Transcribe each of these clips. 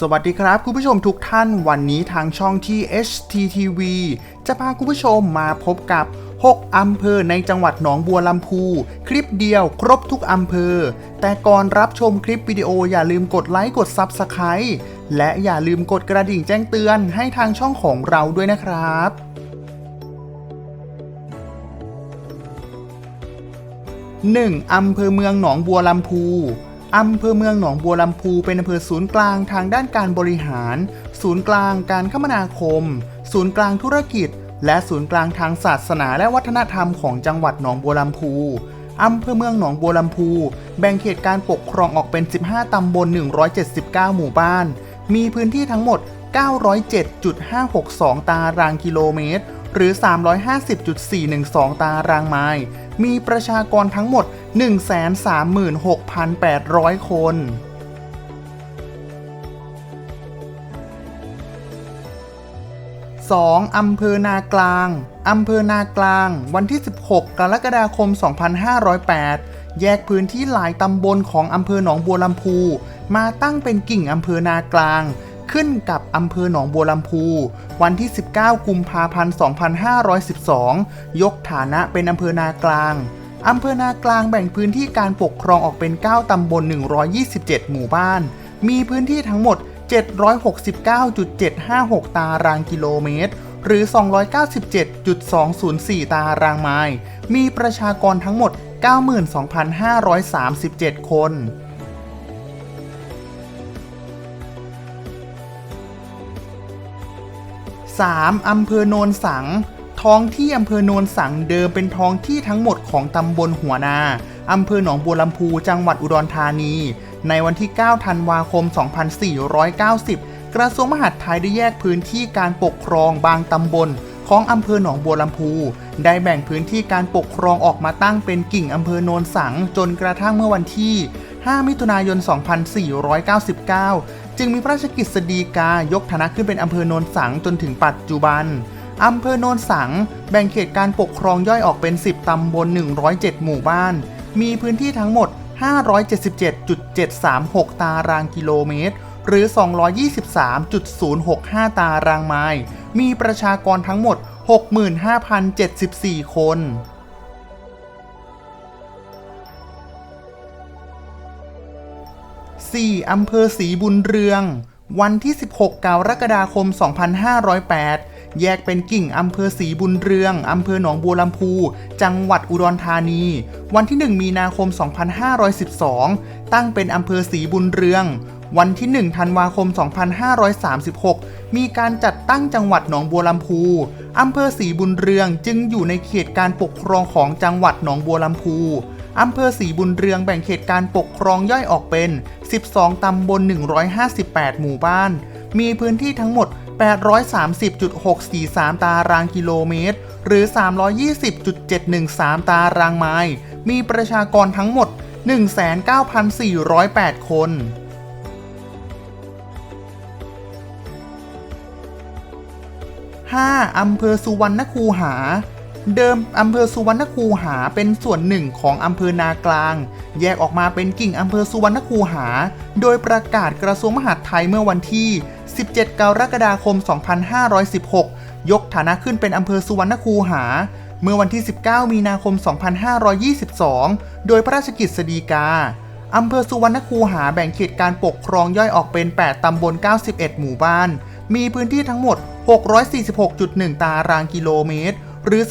สวัสดีครับคุณผู้ชมทุกท่านวันนี้ทางช่องที่ HTTV จะพาคุณผู้ชมมาพบกับ 6 อำเภอในจังหวัดหนองบัวลำพู คลิปเดียวครบทุกอำเภอ แต่ก่อนรับชมคลิปวิดีโออย่าลืมกดไลค์กด Subscribe และอย่าลืมกดกระดิ่งแจ้งเตือนให้ทางช่องของเราด้วยนะครับ 1. อำเภอเมืองหนองบัวลำพู อำเภอเมืองหนองบัวลำพูเป็นอำเภอศูนย์กลางทางด้านการบริหาร ศูนย์กลางการคมนาคม ศูนย์กลางธุรกิจ และศูนย์กลางทางศาสนาและวัฒนธรรมของจังหวัดหนองบัวลำพูอำเภอเมืองหนองบัวลำพู แบ่งเขตการปกครองออกเป็น 15 ตำบล 179 หมู่บ้าน มีพื้นที่ทั้งหมด 907.562 ตารางกิโลเมตร หรือ 350.412 ตารางไมล์ มีประชากรทั้งหมด 136,800 คน 2. อำเภอนากลาง อำเภอนากลาง วันที่ 16 กรกฎาคม 2508 แยกพื้นที่หลายตำบลของอำเภอหนองบัวลำพู มาตั้งเป็นกิ่งอำเภอนากลาง ขึ้นกับอำเภอหนองบัวลำพู วันที่ 19 กุมภาพันธ์ 2512 ยกฐานะเป็นอำเภอนากลางอำเภอนากลางแบ่งพื้นที่การปกครองออกเป็น 9 ตำบล 127 หมู่บ้าน มีพื้นที่ทั้งหมด 769.756 ตารางกิโลเมตร หรือ 297.204 ตารางไมล์ มีประชากรทั้งหมด 92,537 คน 3. อำเภอโนนสัง ท้องที่อำเภอโนนสังเดิมเป็นท้องที่ทั้งหมดของตำบลหัวนาอำเภอหนองบัวลำพูจังหวัดอุดรธานี ในวันที่ 9 ธันวาคม 2490 กระทรวงมหาดไทยได้แยกพื้นที่การปกครองบางตำบล ของอำเภอหนองบัวลำพู ได้แบ่งพื้นที่การปกครองออกมาตั้งเป็นกิ่งอำเภอโนนสังจนกระทั่งเมื่อวันที่ 5 มิถุนายน 2499 จึงมีพระราชกิจสฎีกายกฐานะขึ้นเป็นอำเภอโนนสังจนถึงปัจจุบันอำเภอโนนสัง แบ่งเขตการปกครองย่อยออกเป็น 10 ตำบล 107 หมู่บ้าน มีพื้นที่ทั้งหมด 577.736 ตารางกิโลเมตร หรือ 223.065 ตารางไมล์ มีประชากรทั้งหมด 65,074 คน 4. อำเภอศรีบุญเรือง วันที่ 16 กรกฎาคม 2508 แยกเป็นกิ่งอำเภอศรีบุญเรือง อำเภอหนองบัวลำพู จังหวัดอุดรธานี วันที่ 1 มีนาคม 2512 ตั้งเป็นอำเภอศรีบุญเรือง วันที่ 1 ธันวาคม 2536 มีการจัดตั้งจังหวัดหนองบัวลำพู อำเภอศรีบุญเรืองจึงอยู่ในเขตการปกครองของจังหวัดหนองบัวลำพู อำเภอศรีบุญเรืองแบ่งเขตการปกครองย่อยออกเป็น 12 ตำบล 158 หมู่บ้าน มีพื้นที่ทั้งหมด 830.643 ตารางกิโลเมตร หรือ 320.713 ตารางไมล์ มีประชากรทั้งหมด 19,408 คน 5. อำเภอสุวรรณคูหา เดิมอำเภอสุวรรณคูหาเป็นส่วนหนึ่งของอำเภอนากลาง แยกออกมาเป็นกิ่งอำเภอสุวรรณคูหา โดยประกาศกระทรวงมหาดไทยเมื่อวันที่ 17 กรกฎาคม 2516 ยกฐานะขึ้นเป็นอำเภอสุวรรณคูหา เมื่อวันที่ 19 มีนาคม 2522 โดยพระราชกิจสฎีกาอำเภอสุวรรณคูหาแบ่งเขตการปกครองย่อยออกเป็น 8 ตำบล 91 หมู่บ้าน มีพื้นที่ทั้งหมด 646.1 ตารางกิโลเมตร หรือ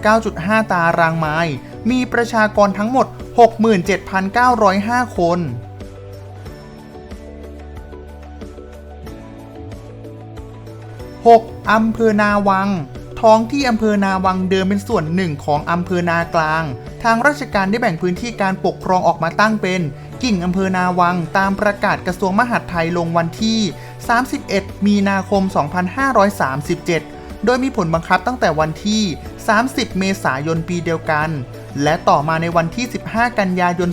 249.5 ตารางไมล์ มีประชากรทั้งหมด 67,905 คน 6. อำเภอนาวัง ท้องที่อำเภอนาวังเดิมเป็นส่วนหนึ่งของอำเภอนากลาง ทางราชการได้แบ่งพื้นที่การปกครองออกมาตั้งเป็น กิ่งอำเภอนาวัง ตามประกาศกระทรวงมหาดไทยลงวันที่ 31 มีนาคม 2537 โดยมีผลบังคับตั้งแต่วันที่ 30 เมษายนปีเดียวกัน และต่อมาในวันที่ 15 กันยายน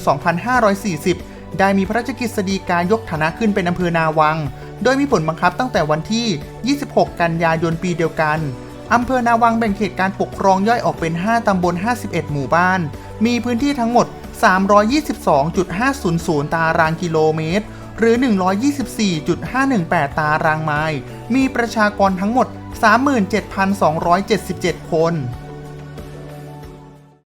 2540 ได้มีพระราชกฤษฎีกายกฐานะขึ้นเป็นอำเภอนาวัง โดยมีผลบังคับตั้งแต่วันที่ 26 กันยายนปีเดียวกันอำเภอนาวังแบ่งเขตการปกครองย่อยออกเป็น 5 ตำบล 51 หมู่บ้าน มีพื้นที่ทั้งหมด 322.500 ตารางกิโลเมตร หรือ 124.518 ตารางไมล์ มีประชากรทั้งหมด 37,277 คน